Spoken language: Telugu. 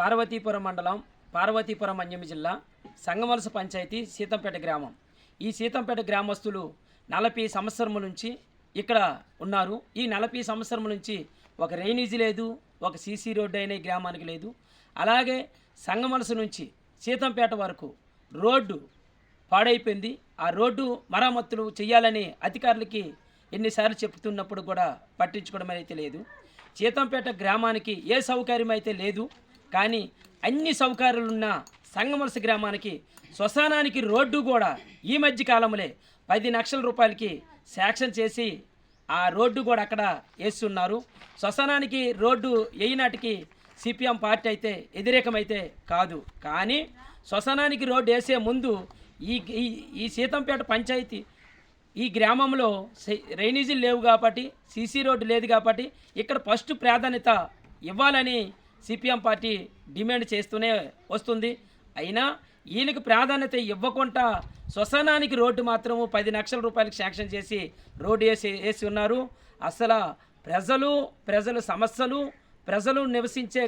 పార్వతీపురం మండలం పార్వతీపురం మన్యం జిల్లా సంగమలస పంచాయతీ సీతంపేట గ్రామం. ఈ సీతంపేట గ్రామస్తులు నలభై సంవత్సరముల నుంచి ఇక్కడ ఉన్నారు. ఈ నలభై సంవత్సరముల నుంచి ఒక రైనేజీ లేదు ఒక సీసీ రోడ్డు అయిన ఈ గ్రామానికి లేదు. అలాగే సంగమలస నుంచి సీతంపేట వరకు రోడ్డు పాడైపోయింది. ఆ రోడ్డు మరమ్మతులు చేయాలని అధికారులకి ఎన్నిసార్లు చెప్తున్నప్పుడు కూడా పట్టించుకోవడం అయితే లేదు సీతంపేట గ్రామానికి ఏ సౌకర్యం అయితే లేదు కానీ అన్ని సౌకర్యాలున్న సంగమలస గ్రామానికి శ్మశానానికి రోడ్డు కూడా ఈ మధ్య కాలంలో పది లక్షల రూపాయలకి శాంక్షన్ చేసి ఆ రోడ్డు కూడా అక్కడ వేస్తున్నారు. శ్మశానానికి రోడ్డు వేయినాటికి సిపిఎం పార్టీ అయితే వ్యతిరేకమైతే కాదు. కానీ శ్మశానానికి రోడ్డు వేసే ముందు ఈ ఈ- ఈ సీతంపేట పంచాయతీ ఈ గ్రామంలో రైనేజీలు డ్రైనేజీలు లేవు కాబట్టి సీసీ రోడ్డు లేదు కాబట్టి ఇక్కడ ఫస్ట్ ప్రాధాన్యత ఇవ్వాలని సిపిఎం పార్టీ డిమాండ్ చేస్తూనే వస్తుంది. అయినా వీళ్ళకి ప్రాధాన్యత ఇవ్వకుండా శ్వసనానికి రోడ్డు మాత్రము పది లక్షల రూపాయలకు శాంక్షన్ చేసి రోడ్డు వేసి వేసి ఉన్నారు. అసలు ప్రజలు ప్రజల సమస్యలు ప్రజలు నివసించే